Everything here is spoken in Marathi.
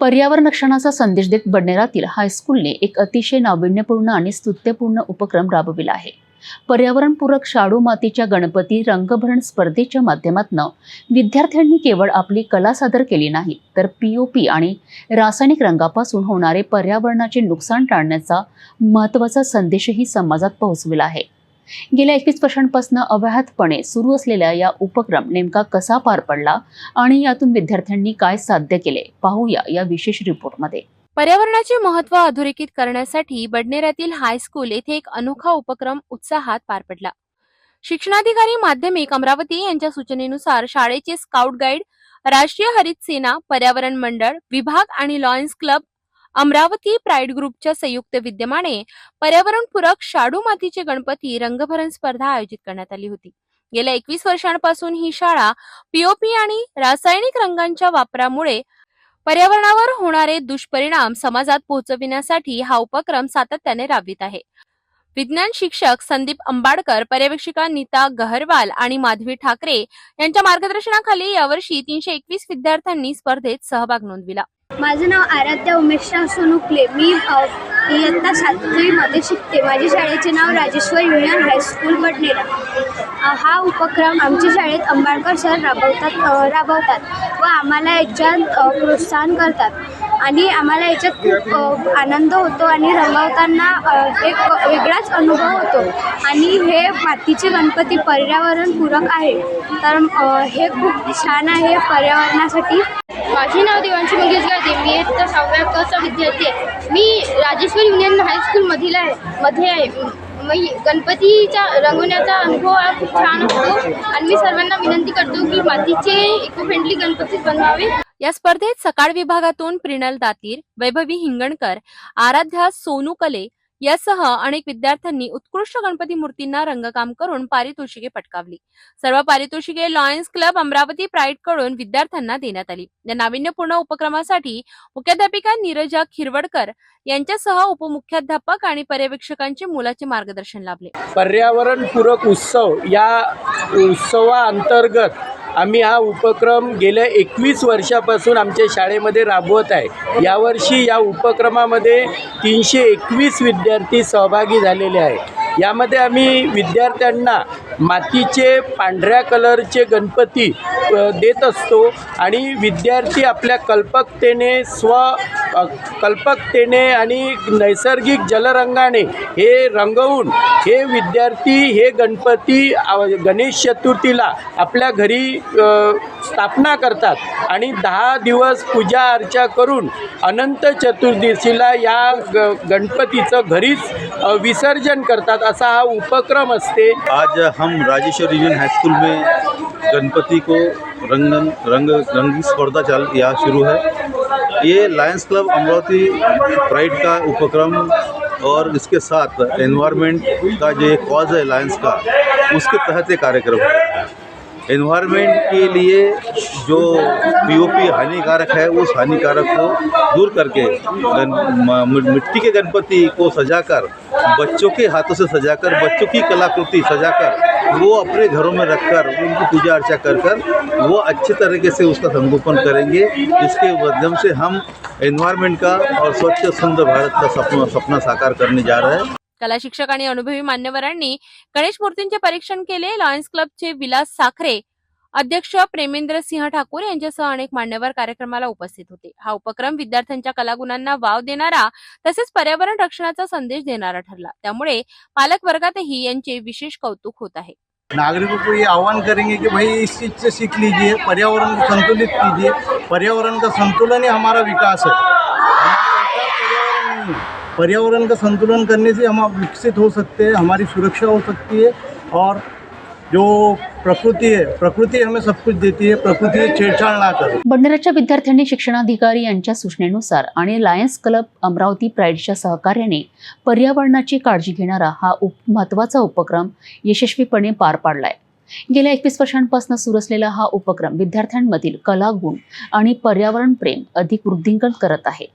पर्यावरण रक्षणाचा संदेश देत बडनेरातील हायस्कूलने एक अतिशय नाविन्यपूर्ण आणि स्तुत्यपूर्ण उपक्रम राबविला आहे. पर्यावरणपूरक शाडू मातीच्या गणपती रंगभरण स्पर्धेच्या माध्यमातून विद्यार्थ्यांनी केवळ आपली कला सादर केली नाही तर पी आणि रासायनिक रंगापासून होणारे पर्यावरणाचे नुकसान टाळण्याचा महत्त्वाचा संदेशही समाजात पोहोचविला आहे. गेल्या एकवीस वर्षांपासून अव्याहतपणे सुरू असलेला या उपक्रम नेमका कसा पार पडला आणि यातून विद्यार्थ्यांनी काय साध्य केले पाहूया या विशेष रिपोर्टमध्ये. पर्यावरणाचे महत्त्व अधोरेखित करण्यासाठी बडनेऱ्यातील हायस्कूल येथे एक अनोखा उपक्रम उत्साहात पार पडला. शिक्षणाधिकारी माध्यमिक अमरावती यांच्या सूचनेनुसार शाळेचे स्काउट गाईड राष्ट्रीय हरित सेना पर्यावरण मंडळ विभाग आणि लॉयन्स क्लब अमरावती प्राईड ग्रुपच्या संयुक्त विद्यमाने पर्यावरणपूरक शाडू मातीचे गणपती रंगभरण स्पर्धा आयोजित करण्यात आली होती. गेल्या एकवीस वर्षांपासून ही शाळा पीओपी आणि रासायनिक रंगांच्या वापरामुळे पर्यावरणावर होणारे दुष्परिणाम समाजात पोहोचविण्यासाठी हा उपक्रम सातत्याने राबवित आहे. विज्ञान शिक्षक संदीप अंबाडकर पर्यवेक्षिका नीता गहरवाल आणि माधवी ठाकरे यांच्या मार्गदर्शनाखाली यावर्षी तीनशे एकवीस विद्यार्थ्यांनी स्पर्धेत सहभाग नोंदविला. माझं नाव आराध्या उमेशराव सोनुकले. मी इयत्ता सातवीमध्ये शिकते. माझ्या शाळेचे नाव Rajeshwar union high school Badnera. हा उपक्रम आमच्या शाळेत अंबाडकर सर राबवतात राबवतात व आम्हाला याच्यात प्रोत्साहन करतात. आणि आम्हाला याच्यात खूप आनंद होतो आणि रंगवताना एक वेगळाच अनुभव होतो. आणि हे मातीचे गणपती पर्यावरणपूरक आहे. तर हे खूप छान आहे पर्यावरणासाठी. माझे नाव देवांशी मंगेश गायते मी इयत्ता सहाव्या कचा विद्यार्थी आहे. मी राजेश्वर युनियन हायस्कूलमधील आहे मध्ये आहे. मी गणपतीचा रंगवण्याचा अनुभव हा खूप छान असतो आणि मी सर्वांना विनंती करतो की मातीचे इको फ्रेंडली गणपती बनवावे. या स्पर्धेत सकाळ विभागातून प्रिणल दातीर वैभवी हिंगणकर आराध्या सोनू कले यासह अनेक विद्यार्थ्यांनी उत्कृष्ट गणपती मूर्तींना रंगकाम करून पारितोषिके पटकावली. सर्व पारितोषिके लॉयन्स क्लब अमरावती प्राईडकडून विद्यार्थ्यांना देण्यात आली. या नाविन्यपूर्ण उपक्रमासाठी मुख्याध्यापिका नीरजा खिरवडकर यांच्यासह उपमुख्याध्यापक आणि पर्यवेक्षकांचे मुलाचे मार्गदर्शन लाभले. पर्यावरणपूरक उत्सव या उत्सवाअंतर्गत आम्ही हा उपक्रम गेल्या एकवीस वर्षापासून आमच्या शाळेमध्ये राबवत आहे. यावर्षी या उपक्रमामध्ये तीनशे एकवीस विद्यार्थी सहभागी झालेले आहे यामध्ये आम्ही विद्यार्थ्यांना मातीचे पांढऱ्या कलरचे गणपती देत असतो आणि विद्यार्थी आपल्या कल्पकतेने स्व कल्पकतेने आणि नैसर्गिक जलरंगाने हे रंगवून हे विद्यार्थी हे गणपती गणेश चतुर्थीला आपल्या घरी स्थापना करतात. आणि दहा दिवस पूजा अर्चा करून अनंत चतुर्दशीला या ग गणपतीचं घरीच विसर्जन करतात. असा हा उपक्रम असते. आज हम राजेश्वर यूनियन हाईस्कूल में गणपति को रंगन, रंग, रंगी स्पर्धा चल यहाँ शुरू है। ये लायंस क्लब अमरावती प्राइड का उपक्रम और इसके साथ एनवायरनमेंट का जो कॉज है लायंस का, उसके तहत ये कार्यक्रम है। एनवायरनमेंट के लिए जो पीओपी हानिकारक है, उस हानिकारक को दूर करके मिट्टी के गणपति को सजाकर, बच्चों के हाथों से सजाकर, बच्चों की कलाकृति सजाकर वो अपने घरों में रखकर उनकी पूजा अर्चा कर कर वो अच्छे तरीके से उसका संगोपन करेंगे जिसके माध्यम से हम एनवायरमेंट का और स्वच्छ सुंदर भारत का सपना सपना साकार करने जा रहे हैं। कला शिक्षक आणि अनुभवी मान्यवरांनी गणेश मूर्तींचे परीक्षण केले लॉयन्स क्लबचे विलास साखरे अध्यक्ष प्रेमेंद्र सिंह ठाकूर यांच्यासह अनेक मान्यवर कार्यक्रमाला उपस्थित होते. हा उपक्रम विद्यार्थ्यांच्या कलागुणांना वाव देणारा तसेच पर्यावरण रक्षणाचा संदेश देणारा ठरला. त्यामुळे पालक वर्गातही यांचे विशेष कौतुक होत आहे. नागरिकों को ये आह्वान करेंगे कि भाई इस चीज़ से सीख लीजिए पर्यावरण को संतुलित कीजिए पर्यावरण का संतुलन ही हमारा विकास है। पर्यावरण पर्यावरण का संतुलन करने से हम विकसित हो सकते हैं हमारी सुरक्षा हो सकती है और जो प्रकृती है प्रकृती हमें सब कुछ देती है. प्रकृती छेड़छाड़ ना करें. बंडराच्या विद्यार्थ्यांनी शिक्षणाधिकारी यांच्या सूचनेनुसार आणि लायन्स क्लब अमरावती प्राईडच्या सहकार्याने पर्यावरणाची काळजी घेणारा हा उप महत्त्वाचा उपक्रम यशस्वीपणे पार पाडलाय. गेल्या एकवीस वर्षांपासून सुरू असलेला हा उपक्रम विद्यार्थ्यांमधील कला गुण आणि पर्यावरण प्रेम अधिक वृद्धिंगत करत आहे.